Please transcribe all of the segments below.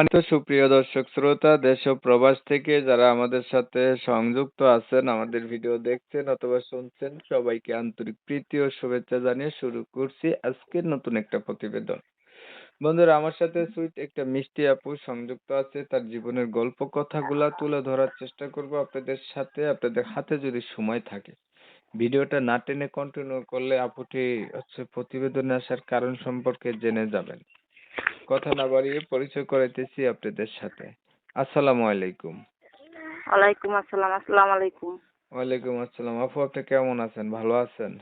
তো সুপ্রিয় দর্শক শ্রোতা, দেশ ও প্রবাস থেকে যারা আমাদের সাথে সংযুক্ত আছেন, আমাদের ভিডিও দেখছেন অথবা শুনছেন, সবাইকে আন্তরিক প্রীতি ও শুভেচ্ছা জানিয়ে শুরু করছি আজকের নতুন একটা প্রতিবেদন। বন্ধুরা, আমার সাথে সুইট একটা মিষ্টি আপু সংযুক্ত আছে, তার জীবনের গল্প কথাগুলা তুলে ধরার চেষ্টা করব আপনাদের সাথে, আপনাদের হাতে যদি সময় থাকে। ভিডিওটা না টেনে কন্টিনিউ করলে আপুটি হচ্ছে প্রতিবেদনে আসার কারণ সম্পর্কে জেনে যাবেন। কথা না বাড়িয়ে পরিচয় করাইতেছি আপনাদের সাথে। আসসালামু আলাইকুম। ওয়ালাইকুম আসসালাম আসসালামু আলাইকুম। ওয়ালাইকুম আসসালাম। আপু আপনি কেমন আছেন? ভালো আছেন?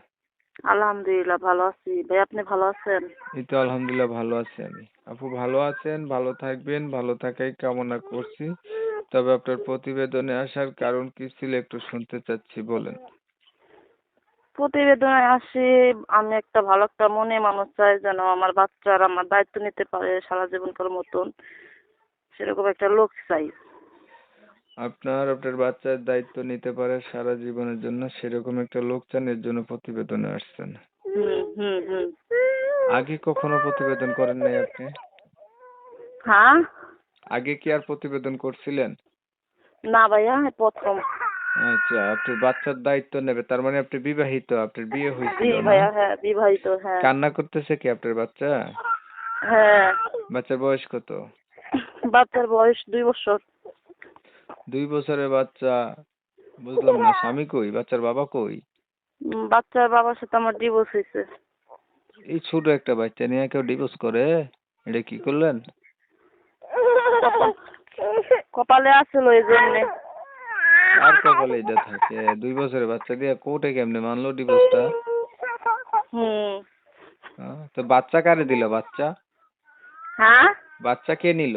আলহামদুলিল্লাহ ভালো আছি। ভাই আপনি ভালো আছেন? এই তো আলহামদুলিল্লাহ ভালো আছি আমি। আপু ভালো আছেন? ভালো থাকবেন ভালো থাকাই কামনা করছি। তবে আপনার প্রতিবেদনে আসার কারণ কি ছিল একটু শুনতে চাচ্ছি বলেন। প্রতিবেদনে আসি আমি একটা ভালো একটা মনে মানুষ চাই যেন আমার বাচ্চার আমার দায়িত্ব নিতে পারে সারা জীবন জীবনকার মতন। সেরকম একটা লোক চাই। আপনার আপনার বাচ্চার দায়িত্ব নিতে পারে সারা জীবনের জন্য সেরকম একটা লোক চান এর জন্য প্রতিবেদনে আসছেন। হুম হুম হুম। আগে কখনো প্রতিবেদন করেন নাই আপনি? হ্যাঁ? আগে কি আর প্রতিবেদন করছিলেন? না ভাইয়া প্রথম। আচ্ছা আপনার বাচ্চার দায়িত্ব নেবে তার মানে আপনি বিবাহিত আপনার বিয়ে জি হয়েছিল না? ভাইয়া হ্যাঁ বিবাহিত হ্যাঁ। কান্না করতেছে কি আপনার বাচ্চা? হ্যাঁ। বাচ্চার বয়স কত? বাচ্চার বয়স দুই বছর। দুই বছরের বাচ্চা বুঝলাম না স্বামী কই? বাচ্চার বাবা কই? বাচ্চার বাবার সাথে আমার ডিভোর্স হয়েছে। এই ছোট একটা বাচ্চা নিয়ে কেউ ডিভোর্স করে? এটা কি করলেন? কপালে আসলো এই জন্যে। আর কপালে এটা থাকে। দুই বছরের বাচ্চা দিয়ে কোর্টে কেমনে মানলো ডিভোর্সটা হুম তো বাচ্চা কারে দিল বাচ্চা? হ্যাঁ? বাচ্চা কে নিল?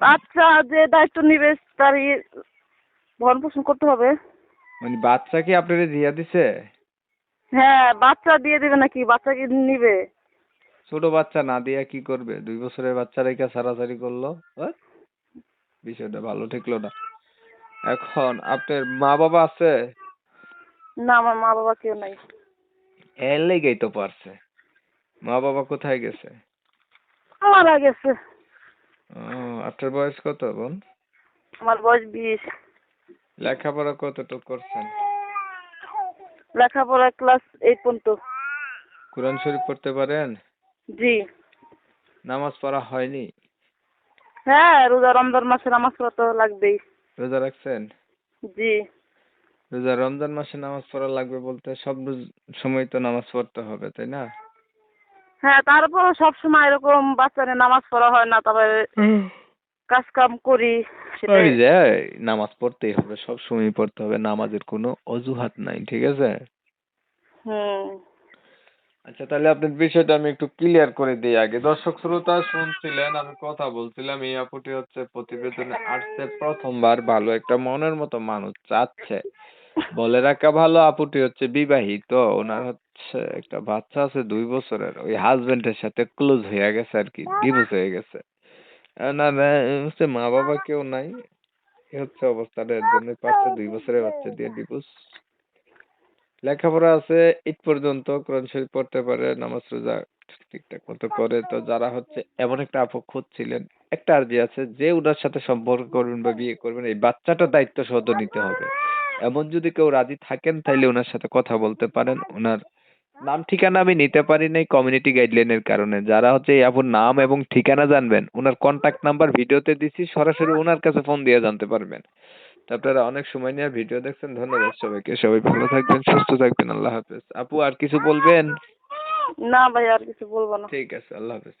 বাচ্চা যে দায়িত্ব নিবে তার ভরণ পোষণ করতে হবে। মানে বাচ্চা কি আপনারে দিয়া দিছে? হ্যাঁ বাচ্চা দিয়ে দেবে নাকি? বাচ্চা কি নিবে? ছোট বাচ্চা না দিয়া কি করবে? দুই বছরের বাচ্চা রেখে সারাসারি করল হ্যাঁ? বিষয়টা ভালো ঠেকলো না। এখন আপনার মা বাবা আছে? না আমার মা বাবা কেউ নাই। এর লেগেই তো পারছে। মা বাবা কোথায় গেছে? মারা গেছে। ও আপনার বয়স কত বোন? আমার বয়স বিশ। লেখাপড়া কতটুকু করছেন? লেখাপড়া ক্লাস এইট পর্যন্ত। কোরআন শরীফ পড়তে পারেন? জি। নামাজ পড়া হয়নি? হ্যাঁ রোজা রমজান মাসে নামাজ পড়া তো লাগবেই। রোজা রাখছেন? জি। রোজা রমজান মাসে নামাজ পড়া লাগবে বলতে সব সময় তো নামাজ পড়তে হবে তাই না? হ্যাঁ তারপরও সবসময় এরকম বাচ্চাদের নামাজ পড়া হয় না তবে কাজ কাম করি সেটাই। ওই যে নামাজ পড়তেই হবে সব সময় পড়তে হবে নামাজের কোনো অজুহাত নাই ঠিক আছে? হুম। আচ্ছা তাহলে আপনার বিষয়টা আমি একটু ক্লিয়ার করে দিই আগে। দর্শক শ্রোতা শুনছিলেন আমি কথা বলছিলাম এই আপুটি হচ্ছে প্রতিবেদনে আসছে প্রথমবার ভালো একটা মনের মতো মানুষ চাচ্ছে। বলে রাখা ভালো আপুটি হচ্ছে বিবাহিত ওনার হচ্ছে একটা বাচ্চা আছে দুই বছরের ওই হাজবেন্ডের সাথে ক্লোজ হয়ে গেছে আর কি ডিভোর্স হয়ে গেছে। না না হচ্ছে মা বাবা কেউ নাই এই হচ্ছে অবস্থাটা এর জন্য পাচ্ছে দুই বছরের বাচ্চা দিয়ে ডিভোর্স লেখাপড়া আছে এইট পর্যন্ত কোরআন শরীফ পড়তে পারে, নামাজ রোজা ঠিকঠাক মতো করে তো যারা হচ্ছে এমন একটা আপু খুঁজছিলেন, একটা আর্জি আছে যে ওনার সাথে সম্পর্ক করবেন বা বিয়ে করবেন, এই বাচ্চাটার দায়িত্ব সহ নিতে হবে। এমন যদি কেউ রাজি থাকেন, তাইলে ওনার সাথে কথা বলতে পারেন। ওনার নাম, ঠিকানা আমি নিতে পারি নাই কমিউনিটি গাইডলাইনের কারণে। যারা হচ্ছে এই আপুর নাম এবং ঠিকানা জানবেন ওনার কন্টাক্ট নাম্বার ভিডিওতে দিছি, সরাসরি ওনার কাছে ফোন দিয়ে জানতে পারবেন। আপনারা অনেক সময় নিয়ে ভিডিও দেখছেন। ধন্যবাদ সবাইকে। সবাই ভালো থাকবেন সুস্থ থাকবেন। আল্লাহ হাফেজ। আপু আর কিছু বলবেন? না ভাই আর কিছু বলব না। ঠিক আছে আল্লাহ হাফেজ।